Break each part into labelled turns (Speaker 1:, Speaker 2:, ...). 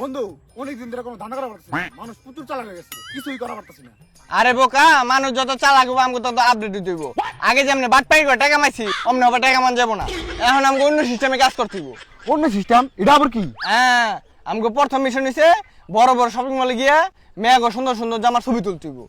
Speaker 1: বন্ধু অনেকদিন ধরে কোনো ধান্দা করা পারতেছি না। মানুষ পুতুল চালা হয়ে গেছে। কিছুই করা পারতেছি না।
Speaker 2: আরে বোকা মানুষ যত চালাক হব আমাকে তত আপডেট হইব। আগে যেমনি বাট পাই করে টাকা মাইছি অমনি হবে টাকা মান যাব না। এখন আমাকে অন্য সিস্টেমে কাজ করতে হইব।
Speaker 1: অন্য সিস্টেম এটা আবার কি?
Speaker 2: হ্যাঁ আমাকে প্রথম মিশন হয়েছে বড় বড় শপিং মলে গিয়া মেয়াগো সুন্দর সুন্দর জামার ছবি তুলতে হইব।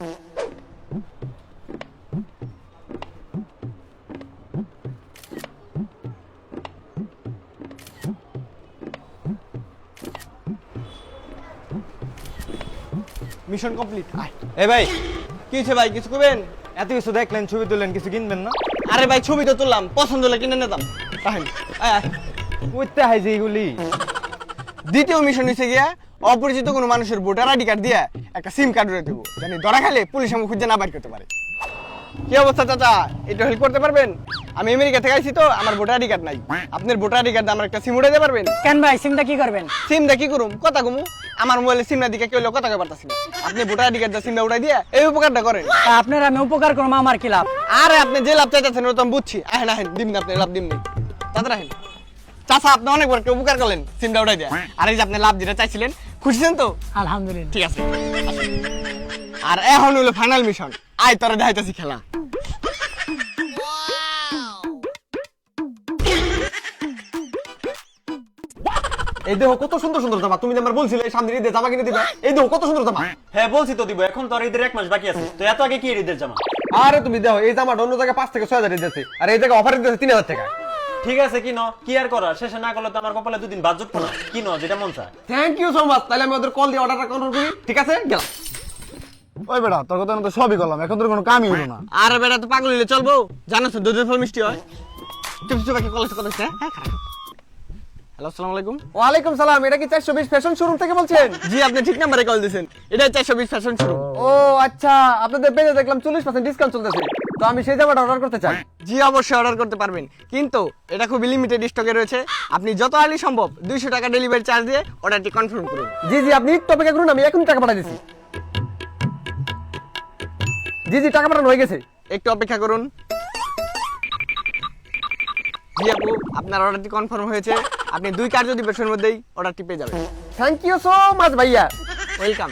Speaker 2: মিশন কমপ্লিট এ ভাই কি হয়েছে ভাই? কিছু করবেন
Speaker 3: এত কিছু দেখলেন ছবি তুললেন কিছু কিনবেন না?
Speaker 2: আরে ভাই ছবি তো তুললাম পছন্দ হলে কিনে নিতাম।
Speaker 3: উঠতে হয় যে এগুলি।
Speaker 2: দ্বিতীয় মিশন হচ্ছে গিয়া অপরিচিত কোনো মানুষের ভোটার আইডি কার্ড দিয়ে একটা সিম কার্ড উড়ে দেবো। জানি ধরা খেলে পুলিশ আমাকে খুঁজে না বাইর করতে পারে। কি অবস্থা চাচা? এটা হেল্প করতে পারবেন? আমি আমেরিকা থেকে আইছি তো আমার ভোটার আইডি কার্ড নাই। আপনার ভোটার আইডি কার্ড আমার একটা সিম উড়ে দিতে পারবেন?
Speaker 4: কেন ভাই সিমটা কি করবেন?
Speaker 2: সিম দা কি করুম? কথা কমু। আমার মোবাইলে সিম না দিকে কেউ কথা কই পারতাছি না। আপনি ভোটার আইডি কার্ড সিমটা উড়াই দিয়ে এই উপকারটা করেন।
Speaker 4: আপনার আমি উপকার করব আমার কি লাভ?
Speaker 2: আরে আপনি যে লাভ চাইতেছেন ওটা আমি বুঝছি। আহেন আহেন দিন না আপনি লাভ দিন নেই। তাদের আহেন চাচা আপনি অনেক বড় একটা উপকার করলেন সিমটা উড়াই দিয়ে। আর এই যে আপনি লাভ দিতে চাইছিলেন খুশিছেন তো?
Speaker 4: আলহামদুলিল্লাহ।
Speaker 2: ঠিক আছে আর এখন হলো ফাইনাল মিশন আয় তোরা দেখাইতেছি খেলা।
Speaker 3: এই দেখো কত সুন্দর সুন্দর জামা। তুমি আমার বলছিলে সামনে ঈদে জামা কিনে দিবা এই দেখো কত সুন্দর জামা।
Speaker 5: হ্যাঁ বলছি তো দিব এখন তো আর ঈদের এক মাস বাকি আছে। তো এত আগে কি ঈদের জামা?
Speaker 3: আরে তুমি দেখো এই জামাটা অন্য জায়গায় পাঁচ থেকে ছয় হাজার দিতেছে আর এই জায়গায় অফার দিতেছে তিন হাজার টাকা।
Speaker 5: ঠিক আছে কিনো কি আর করা শেষে না করলে তো আমার কপালে দুদিন বাদ জুটবো না। কিনো যেটা মন চায়।
Speaker 3: থ্যাংক ইউ সো মাচ তাহলে আমি ওদের কল দিয়ে অর্ডারটা কন্ট্রোল করি। ঠিক আছে? গেলাম।
Speaker 1: ওই বেটা তোর কথা তো সবই করলাম এখন তোর কোনো কামই হলো না।
Speaker 2: আর বেটা তো পাগল হইলে চলবো? জানো তো দুধের ফল মিষ্টি হয়। চুপ চুপ বাকি কলেজ কথা হচ্ছে হ্যালো আসসালামু আলাইকুম।
Speaker 3: ওয়ালাইকুম সালাম এটা কি চারশো বিশ ফ্যাশন শোরুম থেকে বলছেন?
Speaker 2: জি আপনি ঠিক নাম্বারে কল দিয়েছেন। এটা চারশো বিশ ফ্যাশন শুরু
Speaker 3: ও আচ্ছা আপনাদের পেজে দেখলাম চল্লিশ পার্সেন্ট ডিসকাউন্ট চলতেছে। তো আমি সেই জামাটা অর্ডার করতে চাই।
Speaker 2: জি অবশ্যই অর্ডার করতে পারবেন। কিন্তু এটা খুব লিমিটেড স্টকে রয়েছে। আপনি যত আর্লি সম্ভব দুইশো টাকা ডেলিভারি চার্জ দিয়ে অর্ডারটি কনফার্ম করুন।
Speaker 3: জি জি আপনি অপেক্ষা করুন আমি এখন টাকা পাঠিয়ে দিচ্ছি জি জি টাকা পাঠানো হয়ে গেছে।
Speaker 2: একটু অপেক্ষা করুন। জি আপু আপনার অর্ডারটি কনফার্ম হয়েছে। আপনি দুই কার্য দিবসের মধ্যেই অর্ডারটি পেয়ে যাবেন।
Speaker 3: থ্যাংক ইউ সো মাচ ভাইয়া।
Speaker 2: ওয়েলকাম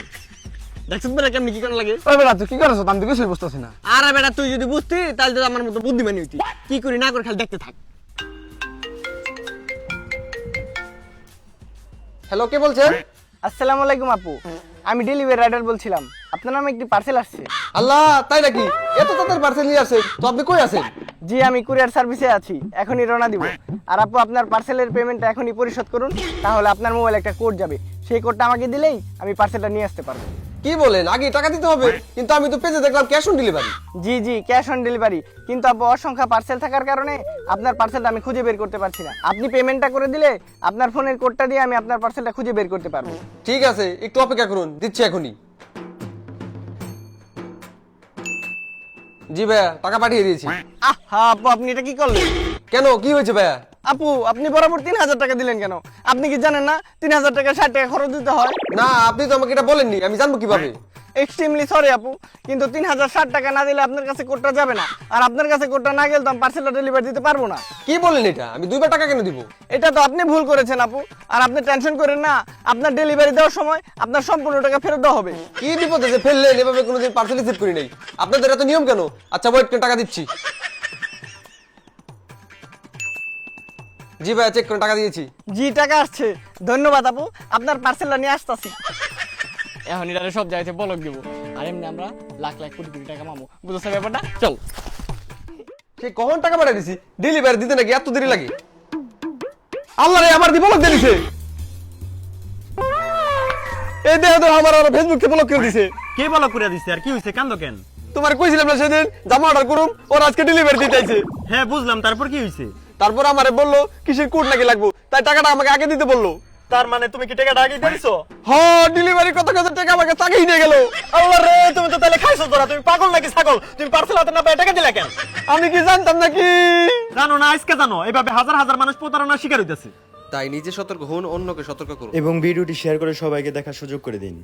Speaker 2: দেখছেন বেটা কেমনি কি কেন লাগে?
Speaker 1: ওই বেটা তুই কি করছ? আমি তো কিছুই বুঝতেছি না।
Speaker 2: আর বেটা তুই যদি বুঝতি তাহলে তো আমার মতো বুদ্ধিমানি হইতি। কি করি না করে খালি দেখতে থাক।
Speaker 3: হ্যালো কে বলছেন?
Speaker 2: আসসালামু আলাইকুম আপু। আমি ডেলিভারি রাইডার বলছিলাম। আপনার নামে একটি পার্সেল আসছে।
Speaker 3: আল্লাহ তাই নাকি? এত তাদের পার্সেল নিয়ে আসেন তো আপনি কই আছেন?
Speaker 2: জি আমি কুরিয়ার সার্ভিসে আছি এখনই রওনা দিব। আর আপু আপনার পার্সেলের পেমেন্টটা এখনই পরিশোধ করুন তাহলে আপনার মোবাইল একটা কোড যাবে। সেই কোডটা আমাকে দিলেই আমি পার্সেলটা নিয়ে আসতে পারব।
Speaker 3: কি বলেন? আগে টাকা দিতে হবে কিন্তু আমি তো পেজে দেখলাম ক্যাশ অন ডেলিভারি
Speaker 2: জি জি ক্যাশ অন ডেলিভারি কিন্তু আপু অসংখ্য পার্সেল থাকার কারণে আপনার পার্সেলটা আমি খুঁজে বের করতে পারছি না। আপনি পেমেন্টটা করে দিলে আপনার ফোনের কোডটা দিয়ে আমি আপনার পার্সেলটা খুঁজে বের করতে পারব।
Speaker 3: ঠিক আছে একটু অপেক্ষা করুন দিচ্ছি এখনই। জি ভাইয়া টাকা পাঠিয়ে দিয়েছি।
Speaker 2: আহা আপু আপনি এটা কি করলেন?
Speaker 3: কেন কি হয়েছে ভাইয়া?
Speaker 2: আপু আপনি বরাবর তিন হাজার টাকা দিলেন কেন? আপনি কি জানেন না তিন হাজার টাকা ষাট টাকা খরচ দিতে হয়?
Speaker 3: না আপনি তো আমাকে এটা বলেননি আমি জানব কীভাবে?
Speaker 2: এক্সট্রিমলি সরি আপু। কিন্তু তিন হাজার ষাট টাকা না দিলে আপনার কাছে কোডটা যাবে না। আর আপনার কাছে কোডটা না গেলে তো আমি পার্সেলটা ডেলিভারি দিতে পারব না।
Speaker 3: কি বলেন এটা? আমি দুইবার টাকা কেন দিব?
Speaker 2: এটা তো আপনি ভুল করেছেন আপু। আর আপনি টেনশন করেন না। আপনার ডেলিভারি দেওয়ার সময় আপনার সম্পূর্ণ টাকা ফেরত দেওয়া হবে।
Speaker 3: কি বিপদে যে ফেললেন? এভাবে কোনোদিন পার্সেল রিসিভ করি নাই। আপনাদের এত নিয়ম কেন? আচ্ছা ওয়েট টাকা দিচ্ছি? জি ভাইয়া চেক করে টাকা দিয়েছি।
Speaker 2: জি টাকা আসছে। ধন্যবাদ আপু। আপনার পার্সেলটা নিয়ে আসতেছি। এখন এটা সব জায়গাতে বলক দিব। আর এমনি আমরা লাখ লাখ কোটি কোটি টাকা মামু। বুঝতে ব্যাপারটা? চল।
Speaker 3: সে কখন টাকা পাঠিয়ে দিছি? ডেলিভারি দিতে নাকি এত দেরি লাগে? আল্লাহ রে আমার দি বলক দিয়ে দিছে। এই দেহ দেহ আমার আর ফেসবুক কে ব্লক করে দিছে।
Speaker 5: কে বলো করে দিছে আর কি হয়েছে কান্দ কেন?
Speaker 3: তোমার কইছিলাম না সেদিন জামা অর্ডার করুম ওর আজকে ডেলিভারি দিতে আইছে।
Speaker 5: হ্যাঁ বুঝলাম। তারপর কি হয়েছে
Speaker 3: তারপর আমারে বলল কিসের কোড নাকি লাগবো? তাই টাকাটা আমাকে আগে দিতে বলল।
Speaker 5: তার মানে তুমি কি টাকাটা আগে দিয়েছ
Speaker 3: হ ডেলিভারি কত কত টাকা আমাকে তাকেই নিয়ে গেল।
Speaker 5: আল্লাহ রে তুমি তো তাহলে খাইছো তোরা তুমি পাগল নাকি ছাগল? তুমি পার্সেল হাতে না পেয়ে টাকা দিলা কেন?
Speaker 3: আমি কি জানতাম নাকি?
Speaker 5: জানো না আজকে জানো এভাবে হাজার হাজার মানুষ প্রতারণার শিকার হইতেছে।
Speaker 6: তাই নিজে সতর্ক হন অন্যকে সতর্ক করুন।
Speaker 7: এবং ভিডিওটি শেয়ার করে সবাইকে দেখার সুযোগ করে দিন।